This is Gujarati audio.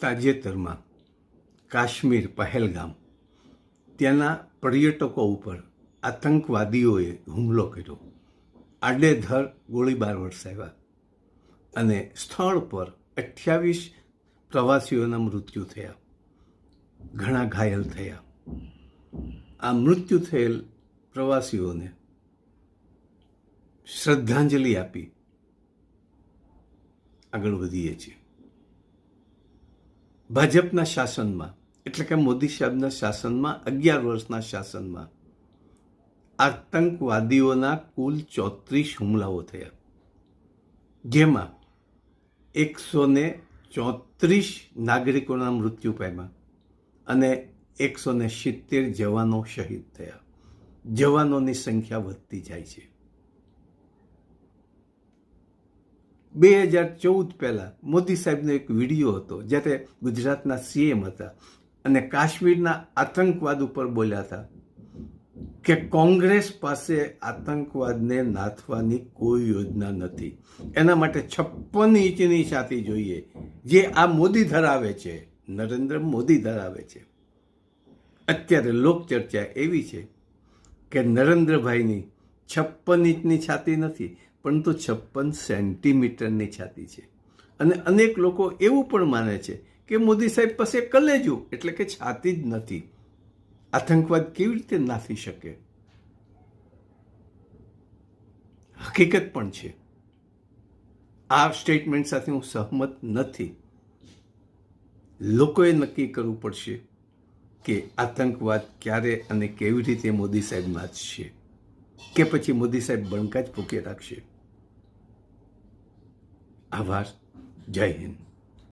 તાજેતરમાં કાશ્મીર પહેલગામ, ત્યાંના પર્યટકો ઉપર આતંકવાદીઓએ હુમલો કર્યો. આડેધડ ગોળીબાર વરસાવ્યા અને સ્થળ પર અઠ્યાવીસ પ્રવાસીઓના મૃત્યુ થયા. ઘણા ઘાયલ થયા. આ મૃત્યુ થયેલ પ્રવાસીઓને શ્રદ્ધાંજલિ આપી આગળ વધીએ છીએ. ભાજપના શાસનમાં, એટલે કે મોદી સાહેબના શાસનમાં, અગિયાર વર્ષના શાસનમાં આતંકવાદીઓના કુલ ચોત્રીસ હુમલાઓ થયા. જેમાં એકસો ને ચોત્રીસ નાગરિકોના મૃત્યુ પામ્યા અને એકસો ને સિત્તેર જવાનો શહીદ થયા. જવાનોની સંખ્યા વધતી જાય છે. બે હજાર ચૌદ પહેલાં મોદી સાહેબનો એક વીડિયો હતો, જ્યારે ગુજરાતના સીએમ હતા અને કાશ્મીરના આતંકવાદ ઉપર બોલ્યા હતા કે કોંગ્રેસ પાસે આતંકવાદને નાથવાની કોઈ યોજના નથી. એના માટે છપ્પન ઇંચની છાતી જોઈએ. જે આ મોદી ધરાવે છે, નરેન્દ્ર મોદી ધરાવે છે. અત્યારે લોકચર્ચા એવી છે કે નરેન્દ્રભાઈની છપ્પન ઇંચની છાતી નથી પરંતુ છપ્પન સેન્ટીમીટરની છાતી છે. અને અનેક લોકો એવું પણ માને છે કે મોદી સાહેબ પાસે કલેજું એટલે કે છાતી જ નથી. આતંકવાદ કેવી રીતે નાથી શકે? હકીકત પણ છે. આ સ્ટેટમેન્ટ સાથે હું સહમત નથી. લોકોએ નક્કી કરવું પડશે કે આતંકવાદ ક્યારે અને કેવી રીતે મોદી સાહેબ નાચશે કે પછી મોદી સાહેબ બણકા જ ફૂંકી રાખશે. આભાર જય હિન્દ